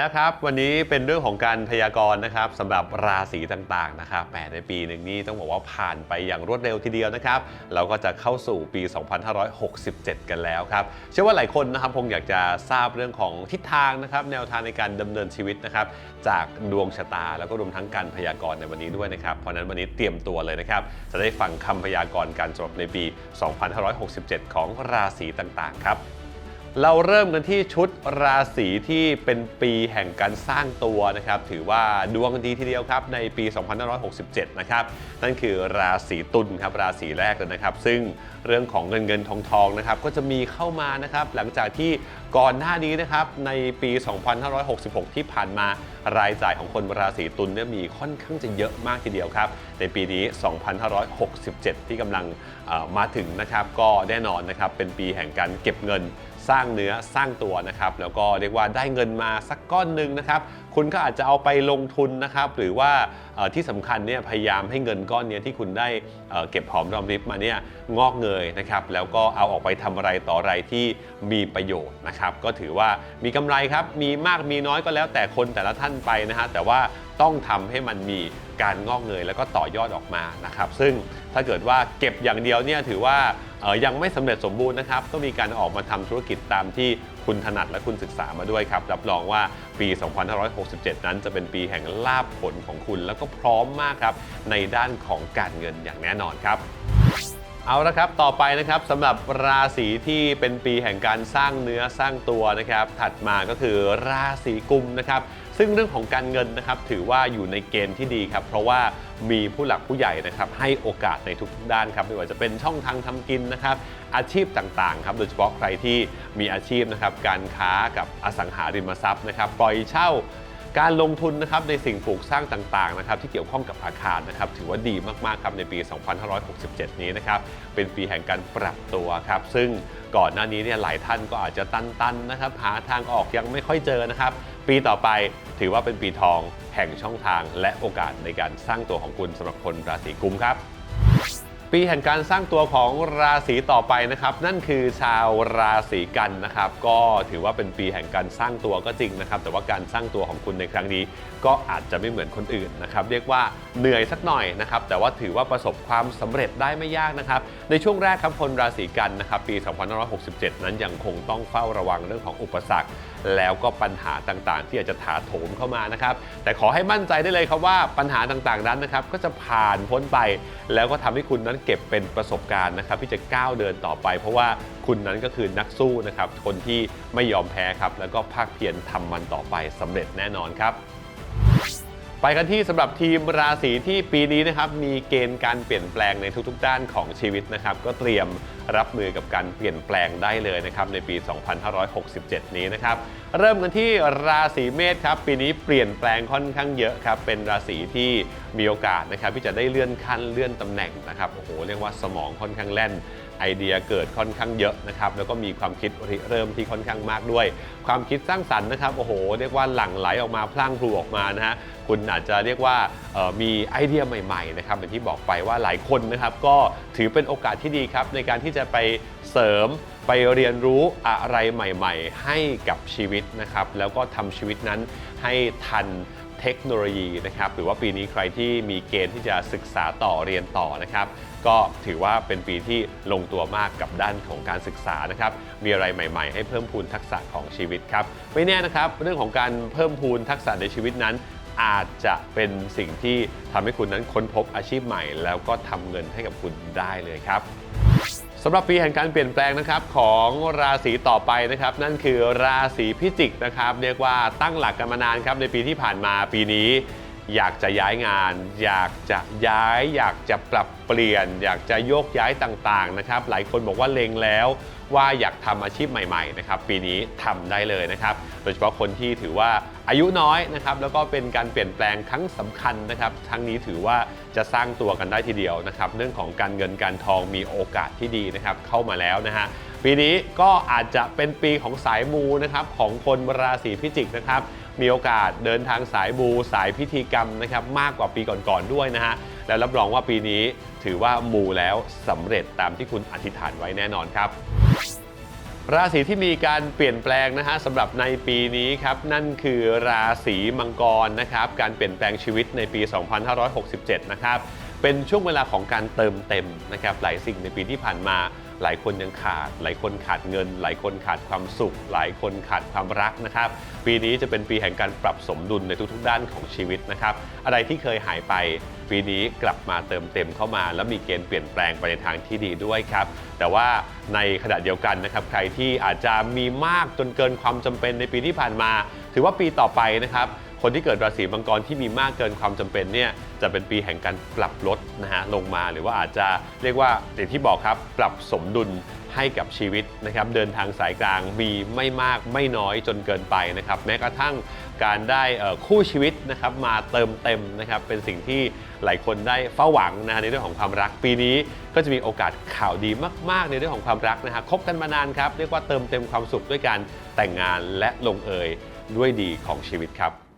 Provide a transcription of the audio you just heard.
แล้วครับ วันนี้เป็นเรื่องของการพยากรณ์นะครับสำหรับราศีต่างๆนะครับแหมในปีหนึ่งนี้ต้องบอกว่าผ่านไปอย่างรวดเร็วทีเดียวนะครับ เราก็จะเข้าสู่ปี 2567 กันแล้วครับ เชื่อว่าหลายคนนะครับคงอยากจะทราบเรื่องของทิศทางนะครับ แนวทางในการดำเนินชีวิตนะครับ จากดวงชะตาแล้วก็รวมทั้งการพยากรณ์ในวันนี้ด้วยนะครับ เพราะนั้นวันนี้เตรียมตัวเลยนะครับ จะได้ฟังคำพยากรณ์การจบในปี 2567 ของราศีต่างๆ ครับ เราเริ่มกันที่ชุดราศีที่เป็นปีแห่งการสร้างตัวนะครับ ถือว่าดวงดีทีเดียวครับในปี 2567 นะครับ นั่นคือราศีตุลครับราศีแรกเลยนะครับ ซึ่งเรื่องของเงินเงินทองทองนะครับก็จะมีเข้ามานะครับ หลังจากที่ก่อนหน้านี้นะครับในปี 2566 ที่ผ่านมารายจ่ายของคนราศีตุลเนี่ยมีค่อนข้างจะเยอะมากทีเดียวครับ ในปีนี้ 2567 ที่กำลังมาถึงนะครับ ก็แน่นอนนะครับเป็นปีแห่งการเก็บเงิน สร้างเนื้อสร้างตัวนะครับแล้วก็เรียกว่าได้เงินมาสักก้อนหนึ่งนะครับคุณก็อาจจะเอาไปลงทุนนะครับหรือว่าที่สำคัญเนี่ยพยายามให้เงินก้อนเนี้ยที่คุณได้เก็บหอมรอมริบมาเนี่ยงอกเงยนะครับแล้วก็เอาออกไปทำอะไรต่ออะไรที่มีประโยชน์นะครับก็ถือว่ามีกำไรครับมีมากมีน้อยก็แล้วแต่คนแต่ละท่านไปนะฮะแต่ว่าต้องทำให้มันมี การงอกเงยแล้วก็ต่อยอดออกมานะครับ ซึ่งถ้าเกิดว่าเก็บอย่างเดียวเนี่ยถือว่าออยังไม่สำเร็จสมบูรณ์นะครับ ก็มีการออกมาทำธุรกิจตามที่คุณถนัดและคุณศึกษามาด้วยครับ รับรองว่าปี 2567 นั้นจะเป็นปีแห่งลาบผลของคุณ แล้วก็พร้อมมากครับในด้านของการเงินอย่างแน่นอนครับ เอาละครับ ต่อไปนะครับสำหรับราศีที่เป็นปีแห่งการสร้างเนื้อสร้างตัวนะครับ ถัดมาก็คือราศีกุมนะครับ ซึ่งเรื่องของการเงินนะครับ ถือว่าอยู่ในเกณฑ์ที่ดีครับ เพราะว่ามีผู้หลักผู้ใหญ่นะครับ ให้โอกาสในทุกๆด้านครับ ไม่ว่าจะเป็นช่องทางทำกินนะครับ อาชีพต่างๆครับ โดยเฉพาะใครที่มีอาชีพนะครับ การค้ากับอสังหาริมทรัพย์นะครับ ปล่อยเช่า การลงทุนนะครับในสิ่งปลูกสร้างต่างๆนะครับที่เกี่ยวข้องกับอาคารนะครับถือว่าดีมากๆครับในปี 2567 นี้นะครับเป็นปีแห่งการปรับตัวครับซึ่งก่อนหน้านี้เนี่ยหลายท่านก็อาจจะตันๆนะครับหาทางออกยังไม่ค่อยเจอนะครับ ปีต่อไปถือว่าเป็นปีทองแห่งช่องทางและโอกาสในการสร้างตัวของคุณสำหรับคนราศีกุมครับ ปีแห่งการสร้างตัวของราศีต่อไปนะครับ นั่นคือชาวราศีกันนะครับ ก็ถือว่าเป็นปีแห่งการสร้างตัวก็จริงนะครับ แต่ว่าการสร้างตัวของคุณในครั้งนี้ ก็อาจจะไม่เหมือนคนอื่นนะครับ เรียกว่าเหนื่อยสักหน่อยนะครับ แต่ว่าถือว่าประสบความสำเร็จได้ไม่ยากนะครับ ในช่วงแรกครับคนราศีกันนะครับปี 2567 นั้นยังคงต้องเฝ้าระวังเรื่องของอุปสรรค แล้วก็ปัญหาต่างๆ ที่อาจจะถาโถมเข้ามานะครับ แต่ขอให้มั่นใจได้เลยครับว่าปัญหาต่างๆนั้นนะครับก็จะผ่านพ้นไปแล้วก็ทำให้คุณนั้นเก็บเป็นประสบการณ์นะครับที่จะก้าวเดินต่อไป เพราะว่าคุณนั้นก็คือนักสู้นะครับคนที่ไม่ยอมแพ้ครับแล้วก็ภาคเพียรทำมันต่อไปสำเร็จแน่นอนครับ ไปกันที่สำหรับทีมราศีที่ปีนี้นะครับมีเกณฑ์การเปลี่ยนแปลงในทุกๆ ด้านของชีวิตนะครับ ก็เตรียมรับมือกับการเปลี่ยนแปลงได้เลยนะครับในปี 2567 นี้นะครับเริ่มกันที่ราศีเมษครับปีนี้เปลี่ยนแปลงค่อนข้างเยอะครับเป็นราศีที่มีโอกาสนะครับที่จะได้เลื่อนขั้นเลื่อนตำแหน่งนะครับโอ้โหเรียกว่าสมองค่อนข้างแล่น ไอเดียเกิดค่อนข้างเยอะนะครับแล้วก็มีความคิดริเริ่มที่ค่อนข้างมากด้วย ความคิดสร้างสรรค์นะครับโอ้โหเรียกว่าหลั่งไหลออกมาพลั่งพลูออกมานะฮะคุณอาจจะเรียกว่ามีไอเดียใหม่ๆนะครับอย่างที่บอกไปว่าหลายคนนะครับก็ถือเป็นโอกาสที่ดีครับในการที่จะไปเสริมไปเรียนรู้อะไรใหม่ ๆ ให้กับชีวิตนะครับแล้วก็ทำชีวิตนั้นให้ทัน เทคโนโลยีนะครับหรือว่าปีนี้ใครที่มีเกณฑ์ที่จะศึกษาต่อเรียนต่อนะครับ ก็ถือว่าเป็นปีที่ลงตัวมากกับด้านของการศึกษานะครับ มีอะไรใหม่ ๆ ให้เพิ่มพูนทักษะของชีวิตครับไม่แน่นะครับ เรื่องของการเพิ่มพูนทักษะในชีวิตนั้นอาจจะเป็นสิ่งที่ทำให้คุณนั้นค้นพบอาชีพใหม่ แล้วก็ทำเงินให้กับคุณได้เลยครับ สำหรับปีแห่งการเปลี่ยนแปลงนะครับของราศีต่อไปนะครับ นั่นคือราศีพิจิกนะครับ เรียกว่าตั้งหลักกันมานานครับในปีที่ผ่านมาปีนี้ อยากจะย้ายงาน อยากจะย้าย อยากจะปรับเปลี่ยน อยากจะโยกย้ายต่างๆนะครับ หลายคนบอกว่าเลงแล้วว่าอยากทำอาชีพใหม่ๆนะครับปีนี้ทำได้เลยนะครับ โดยเฉพาะคนที่ถือว่าอายุน้อยนะครับแล้วก็เป็นการเปลี่ยนแปลงครั้งสำคัญนะครับทั้งนี้ถือว่าจะสร้างตัวกันได้ทีเดียวนะครับเรื่องของการเงินการทองมีโอกาสที่ดีนะครับเข้ามาแล้วนะฮะปีนี้ก็อาจจะเป็นปีของสายมูนะครับของคนราศีพิจิกนะครับ มีโอกาสเดินทางสายบูสายพิธีกรรมนะครับมากกว่าปีก่อนๆด้วยนะฮะแล้วรับรองว่าปีนี้ถือว่ามูแล้วสำเร็จตามที่คุณอธิษฐานไว้แน่นอนครับ ราศีที่มีการเปลี่ยนแปลงนะฮะสำหรับในปีนี้ครับนั่นคือราศีมังกรนะครับการเปลี่ยนแปลงชีวิตในปี 2567 นะครับเป็นช่วงเวลาของการเติมเต็มนะครับหลายสิ่งในปีที่ผ่านมา หลายคนยังขาด หลายคนขาดเงิน หลายคนขาดความสุข หลายคนขาดความรักนะครับ ปีนี้จะเป็นปีแห่งการปรับสมดุลในทุกๆ ด้านของชีวิตนะครับ อะไรที่เคยหายไป ปีนี้กลับมาเติมเต็มเข้ามา แล้วมีเกณฑ์เปลี่ยนแปลงไปในทางที่ดีด้วยครับ แต่ว่าในขณะเดียวกันนะครับ ใครที่อาจจะมีมากจนเกินความจำเป็นในปีที่ผ่านมา ถือว่าปีต่อไปนะครับ คนที่เกิดราศีมังกรที่มีมากเกินความจำเป็นเนี่ยจะเป็นปีแห่งการปรับลดนะฮะลงมาหรือว่าอาจจะเรียกว่าอย่างที่บอกครับปรับสมดุลให้กับชีวิตนะครับเดินทางสายกลางมีไม่มากไม่น้อยจนเกินไปนะครับแม้กระทั่งการได้คู่ชีวิตนะครับมาเติมเต็มนะครับเป็นสิ่งที่หลายคนได้เฝ้าหวังนะในเรื่องของความรักปีนี้ ก็จะมีโอกาสข่าวดีมาก ๆ ในเรื่องของความรักนะฮะคบกันมานานครับเรียกว่าเติมเต็มความสุขด้วยการแต่งงานและลงเอยด้วยดีของชีวิตครับ